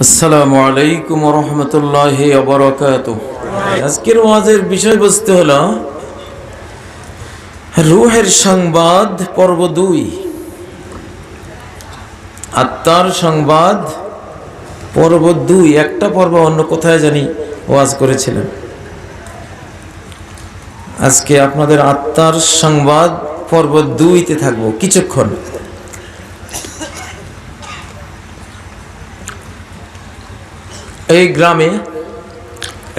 আসসালামু আলাইকুম রহমতুল্লাহ অবরকাত আজকের ওয়াজের বিষয়বস্তু হল রুহের সংবাদ, পর্ব দুই। আত্মার সংবাদ, পর্ব দুই। একটা পর্ব অন্য কোথায় জানি ওয়াজ করেছিলেন। আজকে আপনাদের আত্মার সংবাদ, পর্ব দুইতে থাকব। কিছুক্ষণ। এই গ্রামে,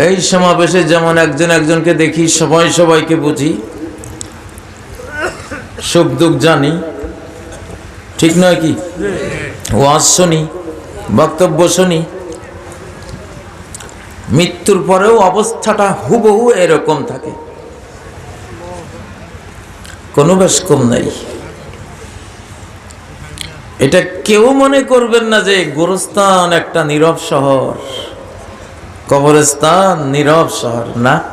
এই সমাবেশে যেমন একজন একজনকে দেখি, সবাই সবাইকে বুঝি। সুখ দুঃখ জানি। ঠিক নয় কি? ওয়াজ শুনি, বক্তব্য শুনি। মৃত্যুর পরেও অবস্থাটা হুবহু এরকম থাকে। কোনো বেশ কম নাই। এটা কেউ মনে করবেন না যে গোরস্থান একটা নীরব শহর। কবরস্থান নীরব শহর, না?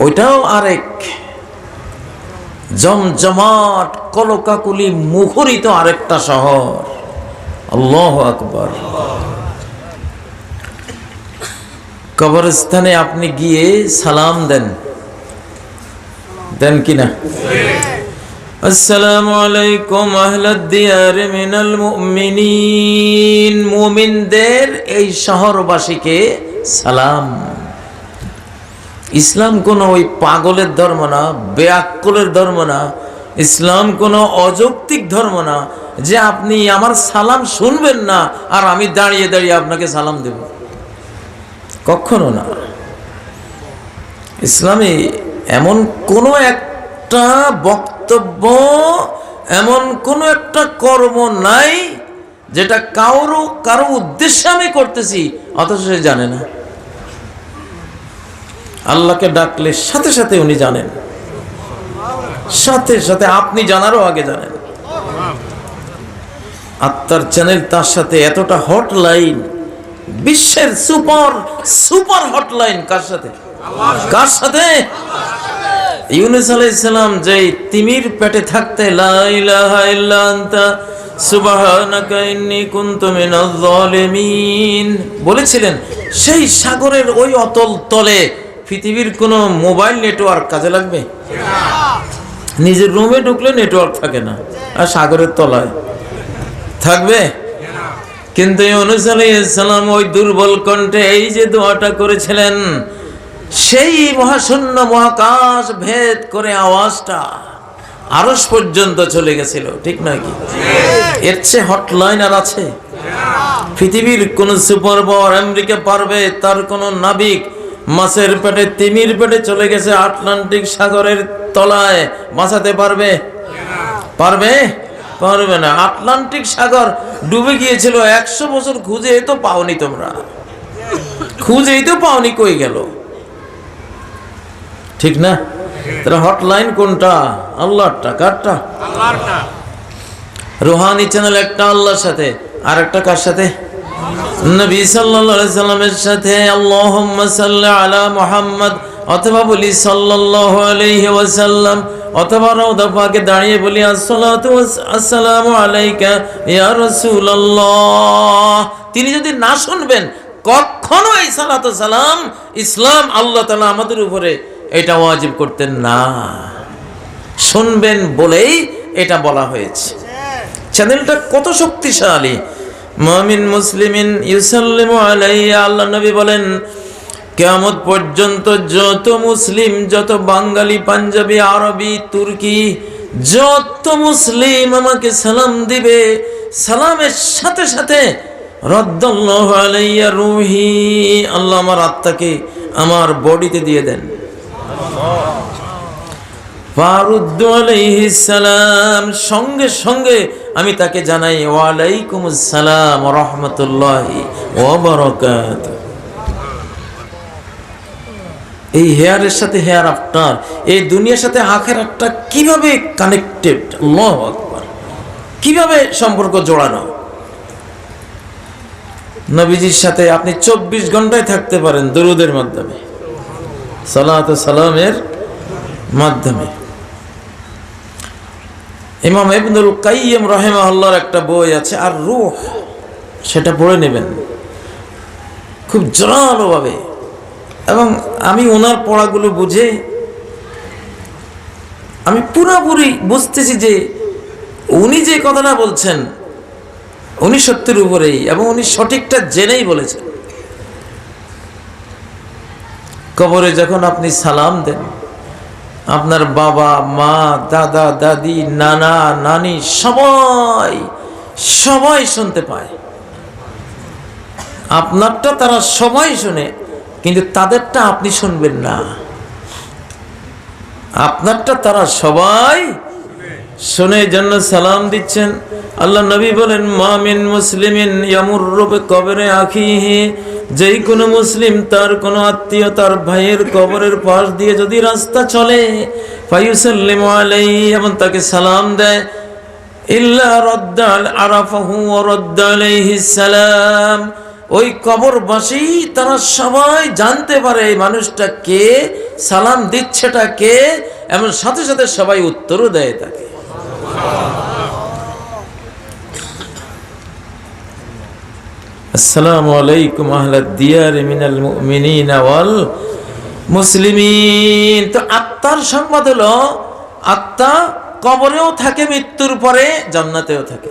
ওইটাও আরেক জমজমাট, কলকাকুলি মুখরিত আরেকটা শহর। আল্লাহ আকবর। কবরস্থানে আপনি গিয়ে সালাম দেন। দেন কিনা? আসসালামু আলাইকুম আহলাদ-দিয়ার মিনাল মুমিনিন। মুমিনদের এই শহরবাসীকে সালাম। ইসলাম কোনো ওই পাগলের ধর্ম না বেআক্কলের ধর্ম না। ইসলাম কোনো অযৌক্তিক ধর্ম না যে আপনি আমার সালাম শুনবেন না আর আমি দাঁড়িয়ে দাঁড়িয়ে আপনাকে সালাম দেব। কখনো না। ইসলামে এমন কোনো একটা বক্তব্য এমন কোনো একটা কর্ম নাই যেটা কারও কারও উদ্দেশ্যে আমি করতেছি, অথচ সে জানে না। আল্লাহকে ডাকলে সাথে সাথে উনি জানেন। সাথে সাথে আপনি জানারও আগে জানেন। আত্মার চ্যানেল তার সাথে এতটা হটলাইন বিশ্বের সুপার সুপার হটলাইন কার সাথে? কার সাথে? ইউনুস আলাইসালাম যে তিমির পেটে থাকতে বলেছিলেন, সেই সাগরের ওই অতল তলে পৃথিবীর কোনো মোবাইল নেটওয়ার্ক কাজে লাগবে? নিজের রুমে ঢুকলে নেটওয়ার্ক থাকে না, আর সাগরের তলায়। থাকবে? কিন্তু ইউনুস আলাইহিসসালাম ওই দুর্বল কণ্ঠে এই যে দোয়াটা করেছিলেন সেই মহাশূন্য মহাকাশ ভেদ করে আওয়াজটা আরস পর্যন্ত চলে গেছিল ঠিক নয় কি? এর চেয়ে হটলাইন আর আছে। পৃথিবীর কোন সুপার পাওয়ার আমেরিকা পারবে তার কোন নাবিক মাছের পেটে তিমির পেটে চলে গেছে আটলান্টিক সাগরের তলায়। বাঁচাতে পারবে? পারবে? পারবে না। আটলান্টিক সাগর ডুবে গিয়েছিল একশো বছর খুঁজে তো পাওনি তোমরা। খুঁজেই তো পাওনি কই গেল? ঠিক না? তাহলে হটলাইন কোনটা? আল্লাহরটা কারটা রুহানি চ্যানেল একটা আল্লাহর সাথে আর একটা কার সাথে? নবী সাল্লাল্লাহু আলাইহি সাল্লামের সাথে সাল্লি আলা মুহাম্মদ অথবা বলি সাল্লাল্লাহু আলাইহি ওয়াসাল্লাম অথবা রওদা পাকে দাঁড়িয়ে বলি আসসালাতু আসসালামু আলাইকা ইয়া রাসূলুল্লাহ। তিনি যদি না শুনবেন কখনো এই সালাতু সালাম ইসলাম আল্লাহ তাআলা আমাদের উপরে এটা ওয়াজিব করতেন না। শুনবেন বলেই এটা বলা হয়েছে। চ্যানেলটা কত শক্তিশালী। মমিন মুসলিমিন ইউসাল্লিমু আলাইয়া আল্লাহ নবী বলেন, কেয়ামত পর্যন্ত যত মুসলিম, যত বাঙালি, পাঞ্জাবি, আরবি, তুর্কি, যত মুসলিম আমাকে সালাম দিবে, সালামের সাথে সাথে রদ্দাল্লাহু আলাইয়া রুহি, আল্লাহ আমার আত্মাকে আমার বডিতে দিয়ে দেন। ফারুদ্দু সালাম, সঙ্গে সঙ্গে আমি তাকে জানাই, ওয়ালাইকুম আসসালাম রহমতুল্লাহি এই হেয়ারের সাথে হেয়ার আফটার, এই দুনিয়ার সাথে আখের একটা কীভাবে কানেক্টেড আল্লাহু আকবার। কীভাবে সম্পর্ক জোড়ানো? নবীজির সাথে আপনি চব্বিশ ঘন্টায় থাকতে পারেন দরুদের মাধ্যমে, সালাত সালামের মাধ্যমে। ইমাম ইবনুল কাইয়িম রাহিমাহুল্লাহর একটা বই আছে আর রূহ সেটা পড়ে নেবেন। খুব জোরালোভাবে। এবং আমি ওনার পড়াগুলো বুঝে আমি পুরোপুরি বুঝতেছি যে উনি যে কথাটা বলছেন, উনি সত্যের উপরেই এবং উনি সঠিকটা জেনেই বলেছেন। কবরে যখন আপনি সালাম দেন আপনার বাবা, মা, দাদা, দাদি, নানা, নানি, সবাই সবাই শুনতে পায়। আপনারটা তারা সবাই শুনে, কিন্তু তাদেরটা আপনি শুনবেন না। আপনারটা তারা সবাই শুনে জন্য সালাম দিচ্ছেন। আল্লাহ নবী বলেন মামিন মুসলিমিন ইয়ামুররুবে কবরে আখিহি। যেই কোনো মুসলিম তার কোনো আত্মীয় তার ভাইয়ের কবরের পাশ দিয়ে যদি রাস্তা চলে ফায়ুসাল্লিমু আলাইহি, এবং তাকে সালাম দেয়, ইল্লা রদ্দাল আরাফাহু ওয়া রদ্দা আলাইহিস সালাম। ওই কবরবাসী, তারা সবাই জানতে পারে এই মানুষটা কে, সালাম দিচ্ছেটা কে এমন সাথে সাথে সবাই উত্তরও দেয় তাকে। মুসলিমিন। তো আত্মার সংবাদ হলো, আত্মা কবরেও থাকে, মৃত্যুর পরে জান্নাতেও থাকে।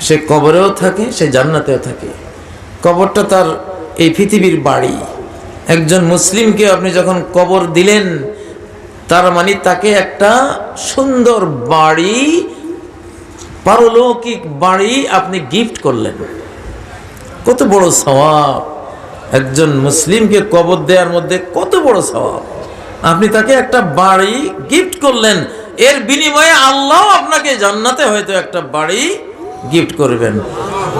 সে কবরেও থাকে, সে জান্নাতেও থাকে। কবরটা তার এই পৃথিবীর বাড়ি। একজন মুসলিমকে আপনি যখন কবর দিলেন তার মানে তাকে একটা সুন্দর বাড়ি, পারলৌকিক বাড়ি আপনি গিফট করলেন। কত বড় স্বভাব। একজন মুসলিমকে কবর দেওয়ার মধ্যে কত বড় স্বভাব। আপনি তাকে একটা বাড়ি গিফট করলেন। এর বিনিময়ে আল্লাহ আপনাকে জান্নাতে হয়তো একটা বাড়ি গিফট করবেন।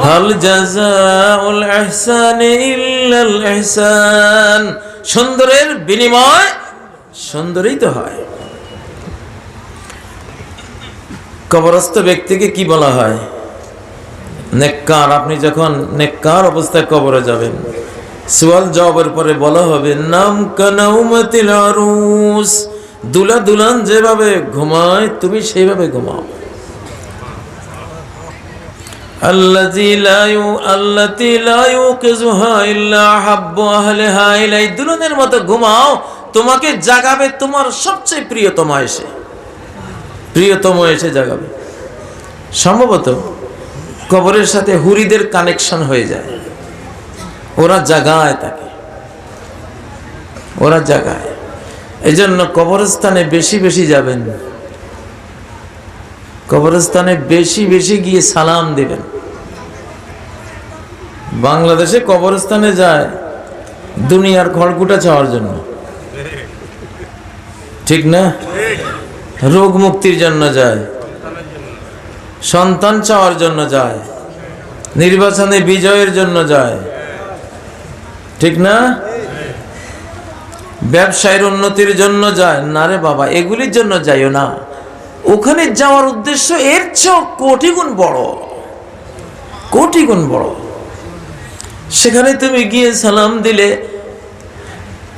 হাল জাযাউল ইহসানি ইল্লাল ইহসান। সুন্দরের বিনিময় সুন্দরই তো হয়। কবরস্থ ব্যক্তিকে কি বলা হয়? নেককার, আপনি যখন নেককার অবস্থায় কবরে যাবেন সুয়াল জবাবের পরে বলা হবে, নাম কানাউমাতিল আরুস। দুলা দুলান যেভাবে ঘুমায়, তুমি সেইভাবে ঘুমাও। দুলনের মতো ঘুমাও তোমাকে জাগাবে তোমার সবচেয়ে প্রিয়তম এসে। প্রিয়তম এসে জাগাবে। সম্ভবত কবরের সাথে হুরিদের কানেকশন হয়ে যায়। ওরা জাগায় তাকে। ওরা জাগায়। এই জন্য কবরস্থানে বেশি বেশি যাবেন। কবরস্থানে বেশি বেশি গিয়ে সালাম দিবেন। বাংলাদেশে কবরস্থানে যায় দুনিয়ার খড়কুটা চাওয়ার জন্য। ঠিক না? রোগ মুক্তির জন্য যায়। সন্তান চাওয়ার জন্য যায়। নির্বাচনে বিজয়ের জন্য যায়। ঠিক না? ব্যবসায়ের উন্নতির জন্য যায়। না রে বাবা, এগুলির জন্য যাইও না। ওখানে যাওয়ার উদ্দেশ্য এর চেয়েও কোটি গুণ বড়। কোটি গুণ বড়। সেখানে তুমি গিয়ে সালাম দিলে,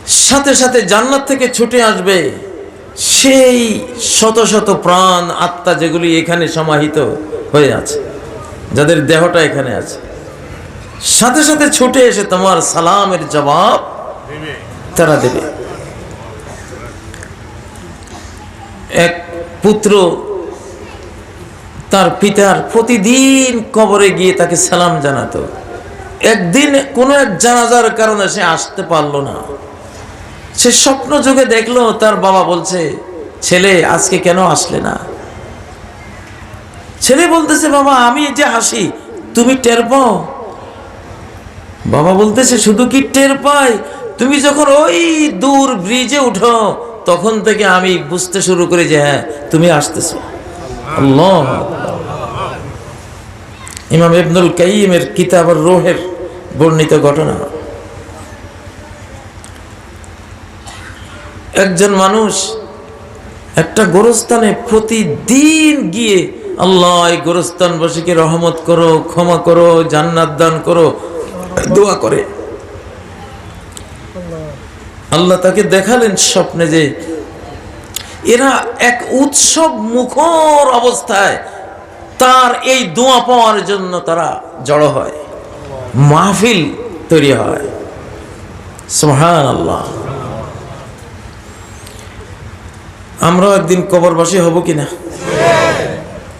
সাথে সাথে জান্নাত থেকে ছুটে আসবে। সেই শত শত প্রাণ আত্মা যেগুলি এখানে সমাহিত হয়ে আছে, যাদের দেহটা এখানে আছে। সাথে সাথে ছুটে এসে তোমার সালামের জবাব তারা দেবে। এক পুত্র তার পিতার প্রতিদিন কবরে গিয়ে তাকে সালাম জানাতো। একদিন কোনো এক জানাজার কারণে সে আসতে পারল না। সে স্বপ্ন যুগে দেখল, তার বাবা বলছে, ছেলে, আজকে কেন আসলে না? ছেলে বলতেছে, বাবা, আমি যে হাসি, তুমি টের পাও? বাবা বলতেছে, শুধু কি টের পাই? তুমি যখন ওই দূর ব্রিজে উঠো, তখন থেকে আমি বুঝতে শুরু করি যে হ্যাঁ তুমি আসতেছো। ইমাম ইবনুল কাইমের কিতাব রোহের বর্ণিত ঘটনা। একজন মানুষ একটা গোরস্থানে প্রতিদিন গিয়ে আল্লাহ, এই গোরস্থানবাসীকে রহমত করো, ক্ষমা করো, জান্নাত দান করো, দোয়া করে। আল্লাহ তাকে দেখালেন স্বপ্নে যে এরা এক উৎসব মুখর অবস্থায় তার এই দোয়া পাওয়ার জন্য তারা জড়ো হয়, মাহফিল তৈরি হয়। সুহান আল্লাহ আমরাও একদিন কবরবাসী হব কিনা?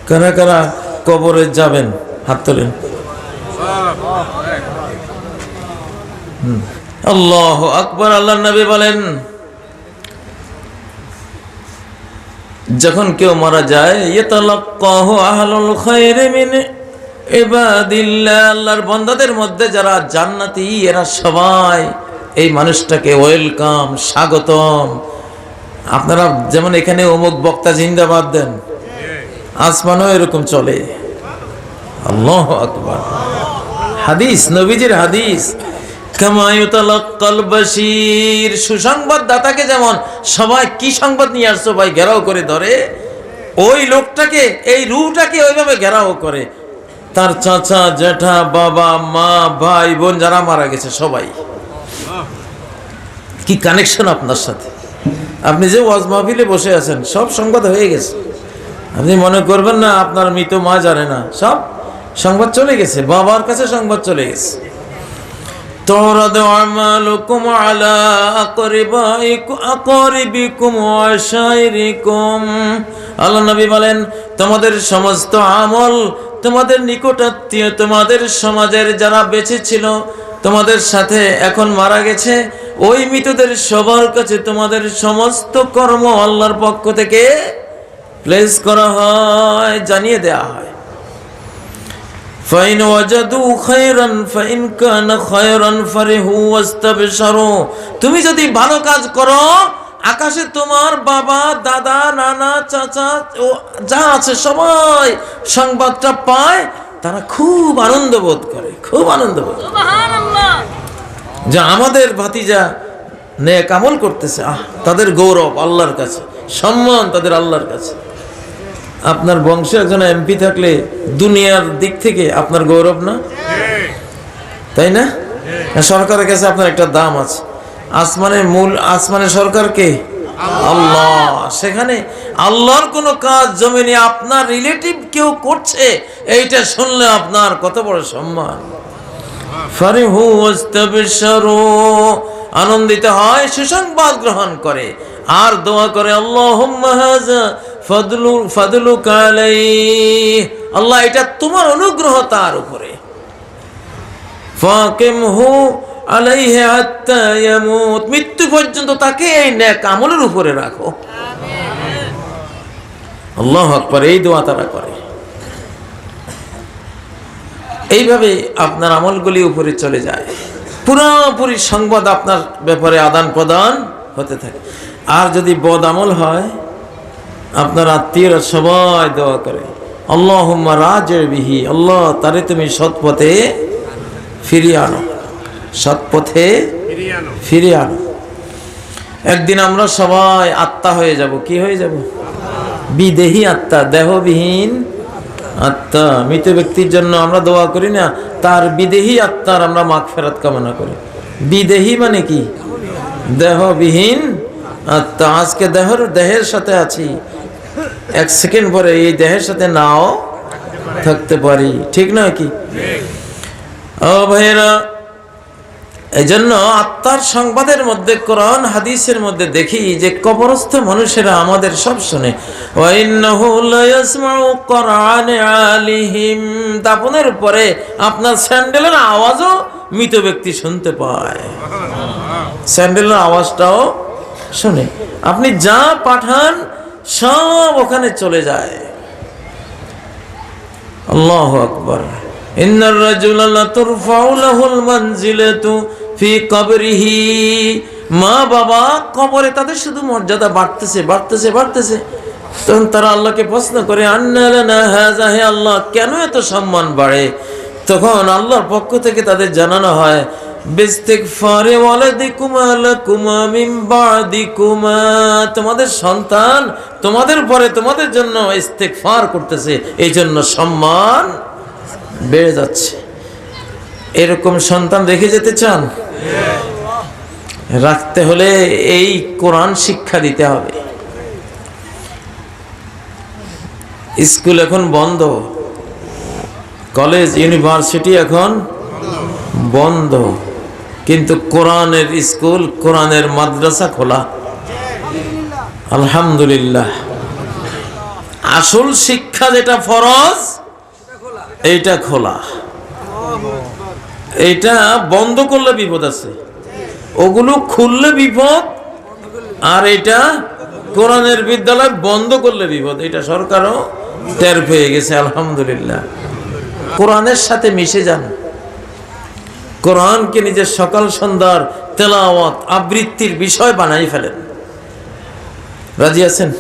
কারা কারা কবরে যাবেন? হাত তোলেন। আল্লাহ আকবর আল্লাহ নবী বলেন, যখন কেউ মারা যায় আল্লাহর বান্দাদের মধ্যে যারা জান্নাতি, এরা সবাই এই মানুষটাকে ওয়েলকাম, স্বাগতম। আপনারা যেমন এখানে অমুক বক্তা জিন্দাবাদ দেন, আসমানও এরকম চলে। আল্লাহ আকবার। হাদিস, নবীজির হাদিস কামায়ুতালাক্কাল বাশির। সুসংবাদ দাতাকে যেমন সবাই কি সংবাদ নিয়ে আসছো ভাই, ঘেরাও করে ধরে, ওই লোকটাকে, এই রুটাকে ওইভাবে ঘেরাও করে। তার চাচা জেঠা বাবা, মা, ভাই, বোন যারা মারা গেছে সবাই। কি কানেকশন আপনার সাথে? আপনি যে ওয়াজ মাহফিলে বসে আছেন সব সংবাদ হয়ে গেছে আপনি মনে করবেন না আপনার মৃত মা জানে না সব সংবাদ চলে গেছে বাবার কাছে সংবাদ চলে গেছে تعرض أعمالكم على أقربائكم أقاربكم وعشائركم আল্লাহ নবী বলেন তোমাদের সমস্ত আমল তোমাদের নিকটাত্মীয় তোমাদের সমাজের যারা বেঁচে ছিল তোমাদের সাথে এখন মারা গেছে ওই মৃতদের সবার কাছে তোমাদের সমস্ত কর্ম আল্লাহর পক্ষ থেকে প্লেস করা হয় জানিয়ে দেয়া হয় فإن وجدوا خيرا فإن كان خيرا فرحوا واستبشروا তুমি যদি ভালো কাজ করো আকাশে তোমার বাবা দাদা নানা চাচা ও যা আছে সবাই সংবাদটা পায় তারা খুব আনন্দ বোধ করে খুব আনন্দ বোধ করে। যে আমাদের ভাতিজা নেক আমল করতেছে, আহ, তাদের গৌরব আল্লাহর কাছে, সম্মান তাদের আল্লাহর কাছে। আপনার বংশে একজন এমপি থাকলে দুনিয়ার দিক থেকে আপনার গৌরব না? তাই না? সরকারের কাছে আপনার একটা দাম আছে। আসমানের মূল, আসমানের সরকারকে আল্লাহ। সেখানে আল্লাহর কোনো কাজ জমিনে আপনার রিলেটিভ কেউ করছে, এইটা শুনলে আপনার কত বড় সম্মান। ফারিহু আনন্দিত হয় সুসংবাদ গ্রহণ করে। আর দোয়া করে আল্লাহ এটা তোমার অনুগ্রহ তার উপরে। মৃত্যু পর্যন্ত তাকে এই নেক আমলের উপরে রাখো। আল্লাহ আকবার এই দোয়া তারা করে। এইভাবে আপনার আমলগুলি উপরে চলে যায়। পুরোপুরি সংবাদ আপনার ব্যাপারে আদান প্রদান হতে থাকে। আর যদি বদ আমল হয়, আপনার আত্মীয়রা সবাই দোয়া করে আল্লাহ রাজের আল্লাহ, তারে তুমি সৎ পথে ফিরিয়ে আনো। সৎ পথে ফিরিয়ে আনো। একদিন আমরা সবাই আত্মা হয়ে যাব। কি হয়ে যাব? বিদেহী আত্মা, দেহবিহীন আত্মা, মৃত ব্যক্তির জন্য আমরা দোয়া করি না, তার বিদেহী আত্মার আমরা মাঘ ফেরাত কামনা করি। বিদেহী মানে কি? দেহবিহীন আত্মা। আজকে দেহর, দেহের সাথে আছি। এক সেকেন্ড পরে এই দেহের সাথে নাও থাকতে পারি। ঠিক নয় কি? ও ভাইয়েরা এই জন্য আত্মার সংবাদের মধ্যে, কোরআন হাদিসের মধ্যে দেখি যে কবরস্থ মানুষেরা আমাদের সব শুনে দাপনের পরে আপনার স্যান্ডেলের আওয়াজও মৃত ব্যক্তি শুনতে পায়। স্যান্ডেলের আওয়াজটাও শুনে। আপনি যা পাঠান, সব ওখানে চলে যায়। আল্লাহ আকবর। ইন্নার রাজুলা লা তুরফাউ লাহুল মানজিলাতু মা বাবা কবরে তাদের শুধু মর্যাদা বাড়তেছে বাড়তেছে বাড়তেছে। তখন তারা আল্লাহকে প্রশ্ন করে হে আল্লাহ, কেন এত সম্মান বাড়ে? তখন আল্লাহর পক্ষ থেকে তাদের জানানো হয় তোমাদের সন্তান তোমাদের পরে তোমাদের জন্য ইস্তেগফার করতেছে এই জন্য সম্মান বেড়ে যাচ্ছে। এরকম সন্তান রেখে যেতে চান? রাখতে হলে এই কোরআন শিক্ষা দিতে হবে। স্কুল এখন বন্ধ। কলেজ, ইউনিভার্সিটি এখন বন্ধ। কিন্তু কোরআনের স্কুল, কোরআনের মাদ্রাসা খোলা। আলহামদুলিল্লাহ। আসল শিক্ষা যেটা ফরজ, এইটা খোলা। এইটা বন্ধ করলে বিপদ আছে। ওগুলো খুললে বিপদ, আর এটা কোরআনের বিদ্যালয় বন্ধ করলে বিপদ। এটা সরকারও টের পেয়ে গেছে, আলহামদুলিল্লাহ। কোরআনের সাথে মিশে যান। কোরআনকে নিজের সকাল সন্ধ্যার তেলাওয়াত, আবৃত্তির বিষয় বানাই ফেলেন। রাজি আছেন?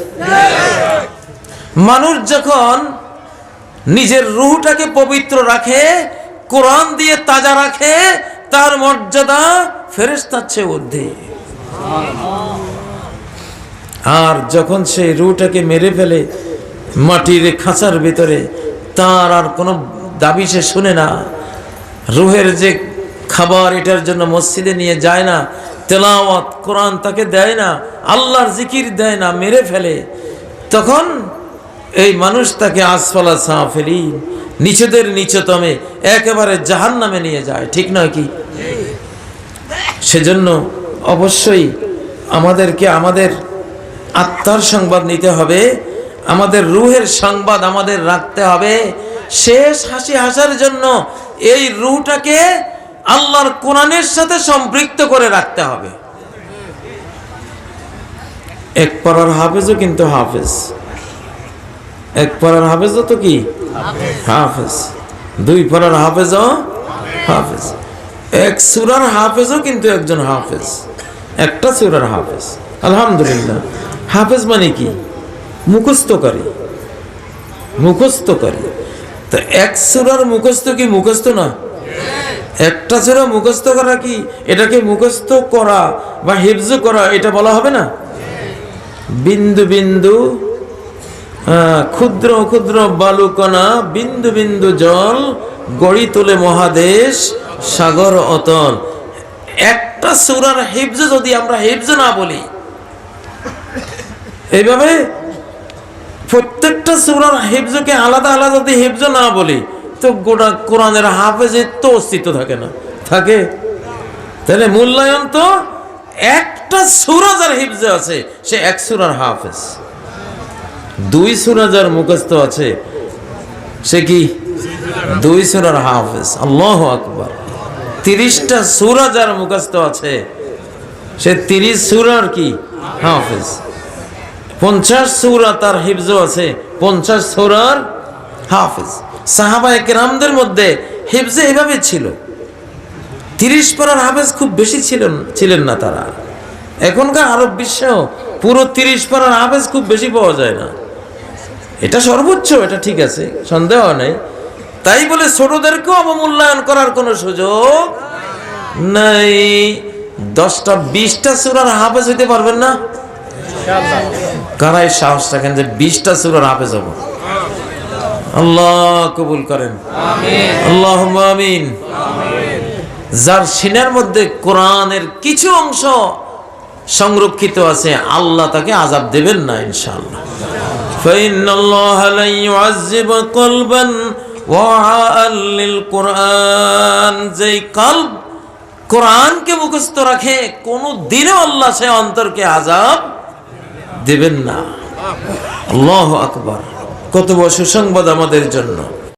মানুষ যখন নিজের রুহটাকে পবিত্র রাখে কোরআন দিয়ে তাজা রাখে, তার মর্যাদা ফেরেস্তার চেয়ে ঊর্ধ্বে আর যখন সেই রুটাকে মেরে ফেলে মাটির খাঁচার ভিতরে, তার আর কোনো দাবি সে শুনে না। রুহের যে খাবার এটার জন্য মসজিদে নিয়ে যায় না, তেলাওয়াত কোরআন তাকে দেয় না, আল্লাহর জিকির দেয় না, মেরে ফেলে। তখন এই মানুষ তাকে আসফালা সাফেলি নিচেদের নিচতমে একেবারে জাহান নামে নিয়ে যায়, ঠিক নয় কি? সেজন্য অবশ্যই আমাদেরকে আমাদের আত্মার সংবাদ নিতে হবে, আমাদের রুহের সংবাদ আমাদের রাখতে হবে। শেষ হাসি হাসার জন্য এই রুহটাকে আল্লাহর কোরআনের সাথে সম্পৃক্ত করে রাখতে হবে। এক পাড়ার হাফেজও কিন্তু হাফেজ। এক পাড়ার হাফেজও তো কি? হাফেজ। দুই পাড়ার হাফেজও হাফেজ। এক সুরার হাফেজও কিন্তু একজন হাফেজ। একটা সুরার হাফেজ। আলহামদুলিল্লাহ। হাফেজ মানে কি? মুখস্থকারী মুখস্থকারী তো এক সুরার মুখস্থ কি মুখস্থ না? একটা সুরা মুখস্থ করা কি? এটাকে মুখস্থ করা বা হিফজ করা, এটা বলা হবে না? বিন্দু বিন্দু ক্ষুদ্র ক্ষুদ্র বালুকণা, বিন্দু বিন্দু জল, গড়ি তোলে মহাদেশ, সাগর অতল একটা সুরার হিফজ যদি আমরা হিফজ না বলি, এইভাবে প্রত্যেকটা সুরার হিফজকে আলাদা আলাদা যদি হিফজ না বলি, তো গোটা কোরআনের হাফেজের তো অস্তিত্ব থাকে না। থাকে? তাহলে মূল্যায়ন তো একটা সুরা যার হিফজে আছে, সে এক সুরার হাফেজ। দুই সুরা যার মুখস্থ আছে। সে কি? দুই সুরার হাফেজ। আল্লাহ আকবর। তিরিশটা সুরা যার মুখস্থ আছে। সে তিরিশ সুরার কি? হাফেজ। পঞ্চাশ সুরা তার হিফজ আছে, পঞ্চাশ সুরার হাফেজ। সাহাবা একরামদের মধ্যে হিফজে এভাবে ছিল। তিরিশ পারার হাফেজ খুব বেশি ছিলেন ছিলেন না তারা। এখনকার আরব বিশ্ব পুরো তিরিশ পারার হাফেজ খুব বেশি পাওয়া যায় না। এটা সর্বোচ্চ, এটা ঠিক আছে, সন্দেহ নেই। তাই বলে ছোটদেরকেও অবমূল্যায়ন করার কোনো সুযোগ নাই। দশটা, বিশটা সুরার হাফেজ হইতে পারবেন না? কারাই সাহস রাখেন যে বিশটা সুরার হাফেজ হব। আল্লাহ কবুল করেন। আল্লাহ আমিন। যার সিনার মধ্যে কোরআনের কিছু অংশ সংরক্ষিত আছে, আল্লাহ তাকে আজাব দেবেন না, ইনশাআল্লাহ। فإن الله لن يعذب قلبا وعاء للقرآن যেই কলব কোরআনকে মুখস্থ রাখে কোনো দিনও আল্লাহ সে অন্তরকে আজাব দেবেন না আল্লাহ আকবার কত বড় সুসংবাদ আমাদের জন্য